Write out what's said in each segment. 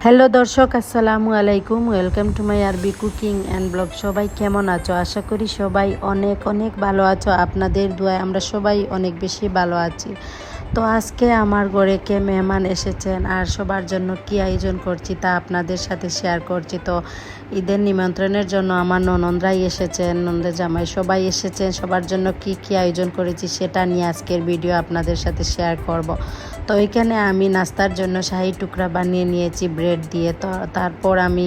Hello দর্শক, আসসালামু আলাইকুম। ওয়েলকাম টু মাই আরবি কুকিং অ্যান্ড ব্লগ সবাই কেমন আছো? আশা করি সবাই অনেক অনেক ভালো আছো। আপনাদের দোয়ায় আমরা সবাই অনেক বেশি ভালো আছি। তো আজকে আমার ঘরে কে মেহমান এসেছেন আর সবার জন্য কি আয়োজন করছি তা আপনাদের সাথে শেয়ার করছি। তো ঈদের নিমন্ত্রণের জন্য আমার ননন্দরাই এসেছেন, নন্দের জামাই সবাই এসেছেন। সবার জন্য কি কি আয়োজন করেছি সেটা নিয়ে আজকের ভিডিও আপনাদের সাথে শেয়ার করব। তো এখানে আমি নাস্তার জন্য শাহি টুকরা বানিয়ে নিয়েছি ব্রেড দিয়ে। তো তারপর আমি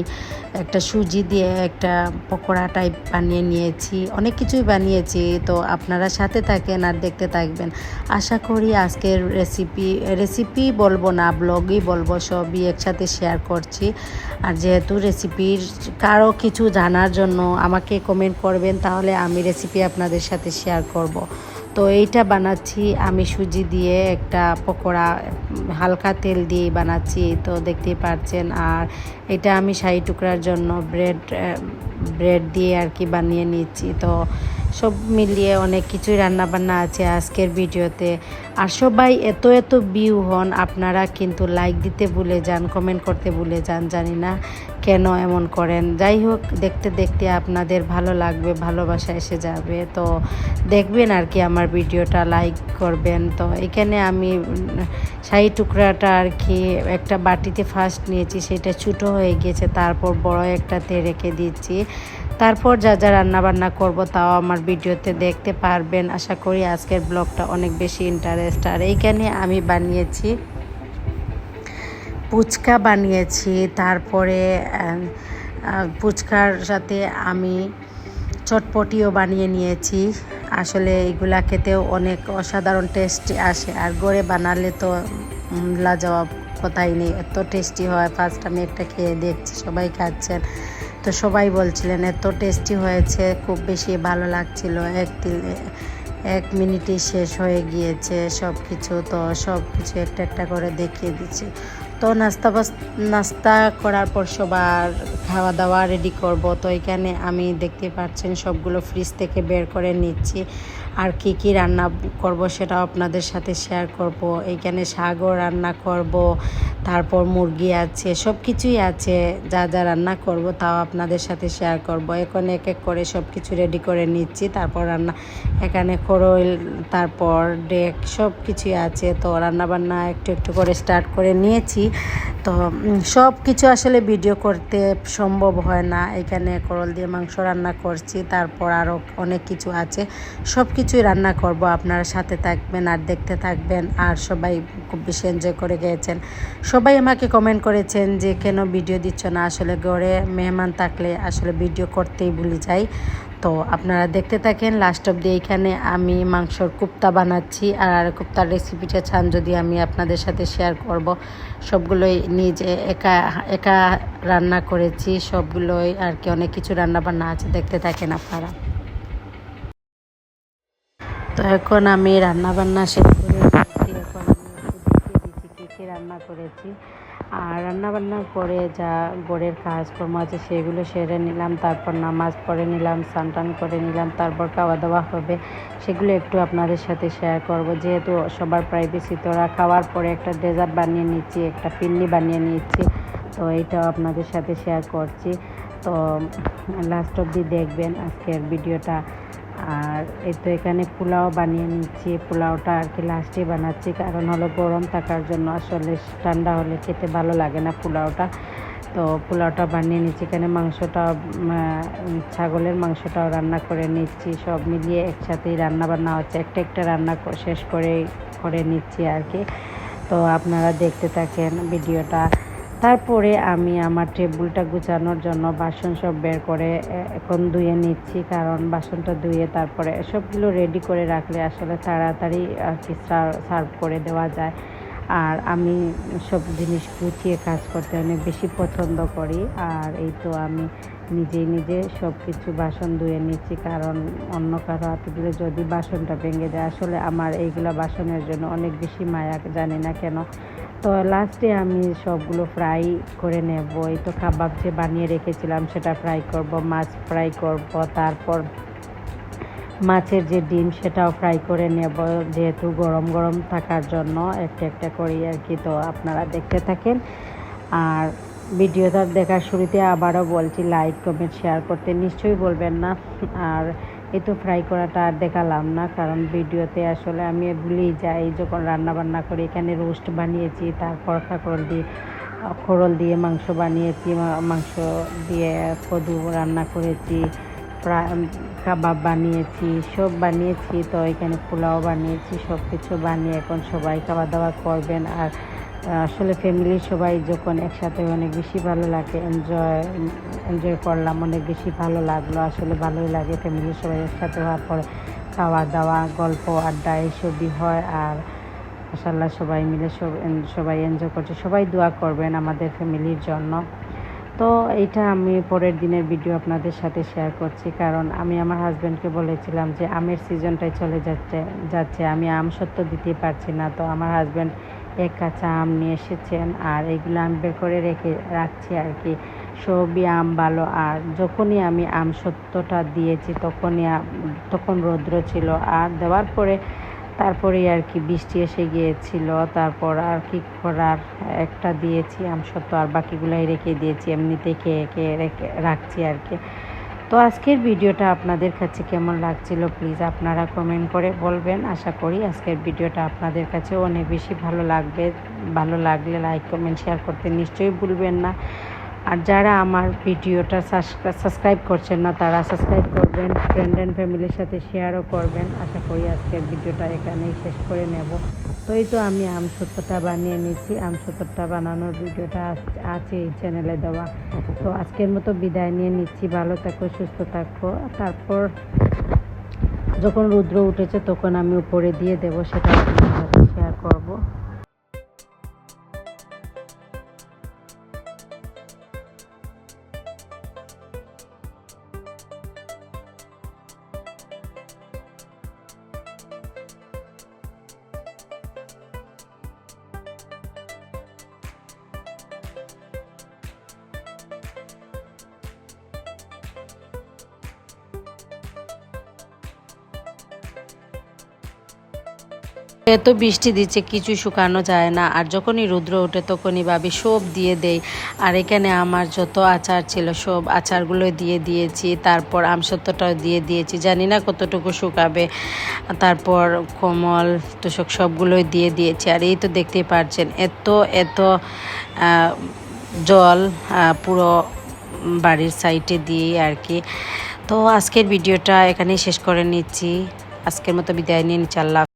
একটা সুজি দিয়ে একটা পকোড়া টাইপ বানিয়ে নিয়েছি। অনেক কিছুই বানিয়েছি। তো আপনারা সাথে থাকেন আর দেখতে থাকবেন। আশা করি আজকের রেসিপি রেসিপি বলব না ব্লগই বলব, সবই একসাথে শেয়ার করছি। আর যেহেতু রেসিপির কারও কিছু জানার জন্য আমাকে কমেন্ট করবেন, তাহলে আমি রেসিপি আপনাদের সাথে শেয়ার করব। তো এইটা বানাচ্ছি, আমি সুজি দিয়ে একটা পকোড়া, হালকা তেল দিয়ে বানাচ্ছি তো দেখতেই পাচ্ছেন আর এটা আমি শাহি টুকরার জন্য ব্রেড ব্রেড দিয়ে আর কি বানিয়ে নিচ্ছি। তো সব মিলিয়ে অনেক কিছুই রান্নাবান্না আছে আজকের ভিডিওতে। আর সবাই এত এত ভিউ হন, আপনারা কিন্তু লাইক দিতে ভুলে যান কমেন্ট করতে ভুলে যান, জানি না কেন এমন করেন। যাই হোক, দেখতে দেখতে আপনাদের ভালো লাগবে, ভালোবাসা এসে যাবে। তো দেখবেন আর কি আমার ভিডিওটা লাইক করবেন। তো এখানে আমি শাহি টুকরাটা আর কি একটা বাটিতে ফার্স্ট নিয়েছি, সেটা ছোটো হয়ে গিয়েছে তারপর বড় একটাতে রেখে দিচ্ছি। তারপর যা যা রান্না বান্না করব তাও আমার ভিডিওতে দেখতে পারবেন। আশা করি আজকের ব্লগটা অনেক বেশি ইন্টারেস্ট আর এইখানে আমি বানিয়েছি ফুচকা বানিয়েছি, তারপরে ফুচকার সাথে আমি চটপটিও বানিয়ে নিয়েছি। আসলে এগুলা খেতেও অনেক অসাধারণ টেস্টি আসে। আর গড়ে বানালে তো লাজবাব কথাই নেই? এত টেস্টি হয় ফার্স্ট আমি একটা খেয়ে দেখছি, সবাই খাচ্ছেন। তো সবাই বলছিলেন, এত টেস্টি হয়েছে, খুব বেশি ভালো লাগছিল। এক এক মিনিটই শেষ হয়ে গিয়েছে সব কিছু তো সব কিছু একটা একটা করে দেখিয়ে দিচ্ছি। তো নাস্তা নাস্তা করার পর সবার খাওয়া দাওয়া রেডি করব। তো এখানে আমি দেখতে পাচ্ছেন সবগুলো ফ্রিজ থেকে বের করে নিচ্ছি। আর কি কি রান্না করব সেটাও আপনাদের সাথে শেয়ার করব। এইখানে শাকও রান্না করব। তারপর মুরগি আছে সব কিছুই আছে, যা যা রান্না করব তাও আপনাদের সাথে শেয়ার করব। এখন এক এক করে সব কিছু রেডি করে নিচ্ছি, তারপর রান্না, এখানে খরইল তারপর ডেক সব কিছুই আছে। তো রান্না বান্না একটু একটু করে স্টার্ট করে নিয়েছি। তো সব কিছু আসলে ভিডিও করতে সম্ভব হয় না। এখানে করল দিয়ে মাংস রান্না করছি, তারপর আরও অনেক কিছু আছে। সব কিছুই রান্না করব, আপনারা সাথে থাকবেন আর দেখতে থাকবেন। আর সবাই খুব বেশি এনজয় করে গিয়েছেন সবাই আমাকে কমেন্ট করেছেন যে, কেন ভিডিও দিচ্ছ না? আসলে গড়ে মেহমান থাকলে আসলে ভিডিও করতেই ভুলে যাই। তো আপনারা দেখতে থাকেন লাস্ট অব দিয়ে এইখানে আমি মাংসর কুপ্তা বানাচ্ছি আর কুপ্তার রেসিপিটা চান যদি আমি আপনাদের সাথে শেয়ার করব। সবগুলোই নিজে একা একা রান্না করেছি, সবগুলোই আর কি অনেক কিছু রান্না বান্না আছে, দেখতে থাকেন আপনারা। তো এখন আমি রান্না বান্না শেষ এখন কী রান্না করেছি। আর রান্নাবান্নার পরে যা গড়ের কাজকর্ম আছে সেগুলো সেরে নিলাম, তারপর নামাজ পড়ে নিলাম, স্নান করে নিলাম, তারপর খাওয়া দাওয়া হবে। সেগুলো একটু আপনাদের সাথে শেয়ার করব। যেহেতু সবার প্রাইভেসি তোরা খাওয়ার পরে একটা ডেজার্ট বানিয়ে নিচ্ছি, একটা পিন্নি বানিয়ে নিচ্ছি, তো এইটাও আপনাদের সাথে শেয়ার করছি। তো লাস্ট অবধি দেখবেন আজকের ভিডিওটা। আর এই তো এখানে পোলাও বানিয়ে নিচ্ছি। পোলাওটা আর কি লাস্টে বানাচ্ছি, কারণ হলো গরম থাকার জন্য আসলে ঠান্ডা হলে খেতে ভালো লাগে না পোলাওটা। তো পোলাওটা বানিয়ে নিচ্ছি, এখানে মাংসটা ছাগলের মাংসটাও রান্না করে নিচ্ছি, সব মিলিয়ে একসাথেই রান্না বান্না হচ্ছে। একটা একটা রান্না শেষ করে করে নিচ্ছি আর কি। তো আপনারা দেখতে থাকেন ভিডিওটা। তারপরে আমি আমার টেবিলটা গুছানোর জন্য বাসন সব বের করে এখন ধুয়ে নিচ্ছি, কারণ বাসনটা ধুয়ে তারপরে সবগুলো রেডি করে রাখলে আসলে তাড়াতাড়ি আর কি সার্ভ করে দেওয়া যায়। আর আমি সব জিনিস গুছিয়ে কাজ করতে অনেক বেশি পছন্দ করি। আর এই তো আমি নিজেই নিজে সব কিছু বাসন ধুয়ে নিচ্ছি, কারণ অন্য কারও হাতে দিলে যদি বাসনটা ভেঙে যায়, আসলে আমার এইগুলো বাসনের জন্য অনেক বেশি মায়া, জানি না কেন। তো লাস্টে আমি সবগুলো ফ্রাই করে নেব। এই তো কাবাব যে বানিয়ে রেখেছিলাম, সেটা ফ্রাই করব, মাছ ফ্রাই করব, তারপর মাছের যে ডিম, সেটাও ফ্রাই করে নেব যেহেতু গরম গরম থাকার জন্য একটা একটা করি আর কি। তো আপনারা দেখতে থাকেন। আর ভিডিওটা দেখার শুরুতে আবারও বলছি, লাইক, কমেন্ট, শেয়ার করতে নিশ্চয়ই বলবেন না। আর এই তো ফ্রাই করাটা আর দেখালাম না, কারণ ভিডিওতে আসলে আমি ভুলেই যাই, যখন রান্না বান্না করি এখানে রোস্ট বানিয়েছি, তারপর কাঁকরোল দিয়ে খোরল দিয়ে মাংস বানিয়েছি মাংস দিয়ে কদু রান্না করেছি কাবাব বানিয়েছি, সব বানিয়েছি, তো এখানে পোলাও বানিয়েছি সব কিছু বানিয়ে এখন সবাই খাওয়া দাওয়া করবেন। আর আসলে ফ্যামিলির সবাই যখন একসাথে অনেক বেশি ভালো লাগে এনজয় এনজয় করলাম, অনেক বেশি ভালো লাগল, আসলে ভালোই লাগে ফ্যামিলির সবাই একসাথে হওয়ার পরে খাওয়া দাওয়া গল্প, আড্ডা এইসবই হয়। আর মাসাল্লাহ সবাই মিলে সব, সবাই এনজয় করছে, সবাই দোয়া করবেন আমাদের ফ্যামিলির জন্য। তো এটা আমি পরের দিনের ভিডিও আপনাদের সাথে শেয়ার করছি। কারণ আমি আমার হাজব্যান্ডকে বলেছিলাম যে, আমের সিজনটাই চলে যাচ্ছে যাচ্ছে। আমি আম সত্য দিতে পারছি না। তো আমার হাজব্যান্ড এক কাঁচা আম নিয়ে এসেছেন আর এগুলো আমি বের করে রেখে রাখছি আর কি। সবই আম ভালো। আর যখনই আমি আম সত্যটা দিয়েছি, তখনই তখন রৌদ্র ছিল। আর দেওয়ার পরে তারপরেই আর কি বৃষ্টি এসে গিয়েছিল। তারপর আর কি করার? একটা দিয়েছি, আম সত্য আর বাকিগুলাই রেখে দিয়েছি এমনিতে খেয়ে খেয়ে রেখে রাখছি আর কি। তো আজকের ভিডিওটা আপনাদের কাছে কেমন লাগছিল প্লিজ আপনারা কমেন্ট করে বলবেন। আশা করি আজকের ভিডিওটা আপনাদের কাছে অনেক বেশি ভালো লাগবে। ভালো লাগলে লাইক, কমেন্ট, শেয়ার করতে নিশ্চয়ই ভুলবেন না। আর যারা আমার ভিডিওটা সাবস্ক্রাইব করছেন না, তারা সাবস্ক্রাইব করবেন ফ্রেন্ড অ্যান্ড ফ্যামিলির সাথে শেয়ারও করবেন। আশা করি আজকের ভিডিওটা এখানেই শেষ করে নেব। তো এই তো আমি আম বানিয়ে নিচ্ছি। আম সত্যটা বানানোর ভিডিওটা আছে এই চ্যানেলে দেওয়া। তো আজকের মতো বিদায় নিয়ে নিচ্ছি। ভালো থাকো, সুস্থ থাকো। তারপর যখন রুদ্র উঠেছে তখন আমি উপরে দিয়ে দেবো, সেটা সাথে শেয়ার করব। এত বৃষ্টি দিচ্ছে কিছু শুকানো যায় না। আর যখনই রুদ্র ওঠে, তখনই ভাবি, সব দিয়ে দেই। আর এখানে আমার যত আচার ছিল, সব আচারগুলো দিয়ে দিয়েছি। তারপর আমসত্ত্বটাও দিয়ে দিয়েছি। জানি না কতটুকু শুকাবে। তারপর কমল, তোষক, সবগুলোই দিয়ে দিয়েছি। আর এই তো দেখতেই পারছেন, এত এত জল পুরো বাড়ির সাইডে দিয়ে আর কি। তো আজকের ভিডিওটা এখানেই শেষ করে নিচ্ছি। আজকের মতো বিদায় নিয়ে নিচ্ছি আল্লাহ